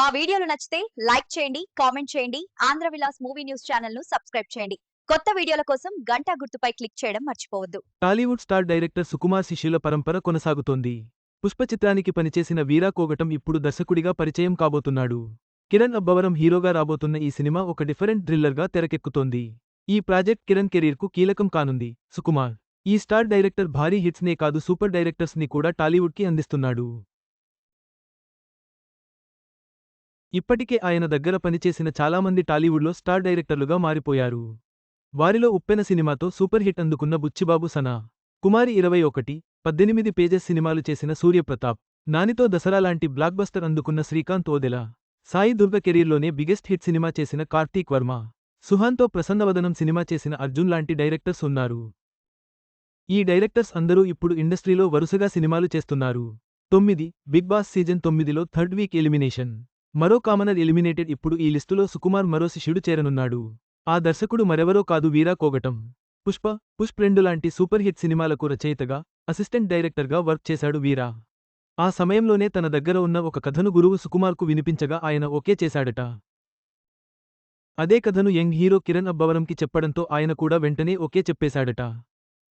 మా వీడియోలు నచ్చితే లైక్ చేయండి కామెంట్ చేయండి ఆంధ్ర విలాస్ మూవీ న్యూస్ ఛానల్ను సబ్స్క్రైబ్ చేయండి. కొత్త వీడియోల కోసం గంటా గుర్తుపై క్లిక్ చేయడం మర్చిపోవద్దు. టాలీవుడ్ స్టార్ డైరెక్టర్ సుకుమార్ శిష్యుల పరంపర కొనసాగుతోంది. పుష్ప చిత్రానికి పనిచేసిన వీరా కోగటం ఇప్పుడు దర్శకుడిగా పరిచయం కాబోతున్నాడు. కిరణ్ అబ్బవరం హీరోగా రాబోతున్న ఈ సినిమా ఒక డిఫరెంట్ థ్రిల్లర్గా తెరకెక్కుతోంది. ఈ ప్రాజెక్ట్ కిరణ్ కెరీర్కు కీలకం కానుంది. సుకుమార్ ఈ స్టార్ డైరెక్టర్ భారీ హిట్స్నే కాదు సూపర్ డైరెక్టర్స్ని కూడా టాలీవుడ్కి అందిస్తున్నాడు. ఇప్పటికే ఆయన దగ్గర పనిచేసిన చాలామంది టాలీవుడ్లో స్టార్ డైరెక్టర్లుగా మారిపోయారు. వారిలో ఉప్పెన సినిమాతో సూపర్ హిట్ అందుకున్న బుచ్చిబాబు సనా కుమారి ఇరవై ఒకటి పద్దెనిమిది పేజెస్ సినిమాలు చేసిన సూర్యప్రతాప్ నానితో దసరా లాంటి బ్లాక్బస్టర్ అందుకున్న శ్రీకాంత్ ఓదెలా సాయి దుర్గ కెరీర్లోనే బిగ్గెస్ట్ హిట్ సినిమా చేసిన కార్తీక్ వర్మ సుహాన్తో ప్రసన్నవదనం సినిమా చేసిన అర్జున్ లాంటి డైరెక్టర్స్ ఉన్నారు. ఈ డైరెక్టర్స్ అందరూ ఇప్పుడు ఇండస్ట్రీలో వరుసగా సినిమాలు చేస్తున్నారు. తొమ్మిది బిగ్ బాస్ సీజన్ తొమ్మిదిలో థర్డ్ వీక్ ఎలిమినేషన్. మరో కామనర్ ఎలిమినేటెడ్ ఇప్పుడు ఈ లిస్టులో సుకుమార్ మరో శిష్యుడు చేరనున్నాడు. ఆ దర్శకుడు మరెవరో కాదు వీరా కోగటం. పుష్ప పుష్ప్ రెండు లాంటి సూపర్ హిట్ సినిమాలకు రచయితగా అసిస్టెంట్ డైరెక్టర్గా వర్క్ చేశాడు వీరా. ఆ సమయంలోనే తన దగ్గర ఉన్న ఒక కథను గురువు సుకుమార్కు వినిపించగా ఆయన ఓకే చేశాడట. అదే కథను యంగ్ హీరో కిరణ్ అబ్బవరంకి చెప్పడంతో ఆయన కూడా వెంటనే ఓకే చెప్పేశాడట.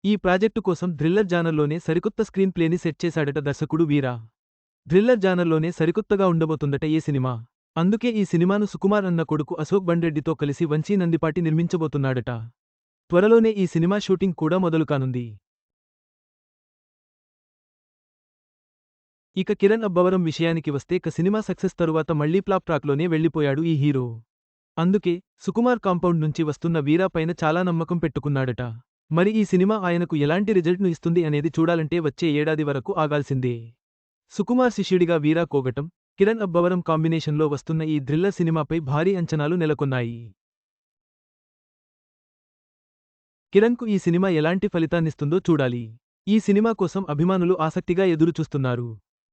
ఈ ప్రాజెక్టు కోసం థ్రిల్లర్ జానర్లోనే సరికొత్త స్క్రీన్ ప్లేని సెట్ చేశాడట దర్శకుడు వీరా. థ్రిల్లర్ జానర్లోనే సరికొత్తగా ఉండబోతుందట ఈ సినిమా. అందుకే ఈ సినిమాను సుకుమార్ అన్న కొడుకు అశోక్ బండ్రెడ్డితో కలిసి వంచీ నందిపాటి నిర్మించబోతున్నాడట. త్వరలోనే ఈ సినిమా షూటింగ్ కూడా మొదలుకానుంది. ఇక కిరణ్ అబ్బవరం విషయానికి వస్తే క సినిమా సక్సెస్ తరువాత మళ్ళీ ప్లాప్ ట్రాక్లోనే వెళ్ళిపోయాడు ఈ హీరో. అందుకే సుకుమార్ కాంపౌండ్ నుంచి వస్తున్న వీరా పైన చాలా నమ్మకం పెట్టుకున్నాడట. మరి ఈ సినిమా ఆయనకు ఎలాంటి రిజల్ట్ను ఇస్తుంది అనేది చూడాలంటే వచ్చే ఏడాది వరకు ఆగాల్సిందే. సుకుమార్ శిష్యుడిగా వీరా కోగటం కిరణ్ అబ్బవరం కాంబినేషన్లో వస్తున్న ఈ థ్రిల్లర్ సినిమాపై భారీ అంచనాలు నెలకొన్నాయి. కిరణ్కు ఈ సినిమా ఎలాంటి ఫలితాన్నిస్తుందో చూడాలి. ఈ సినిమా కోసం అభిమానులు ఆసక్తిగా ఎదురుచూస్తున్నారు.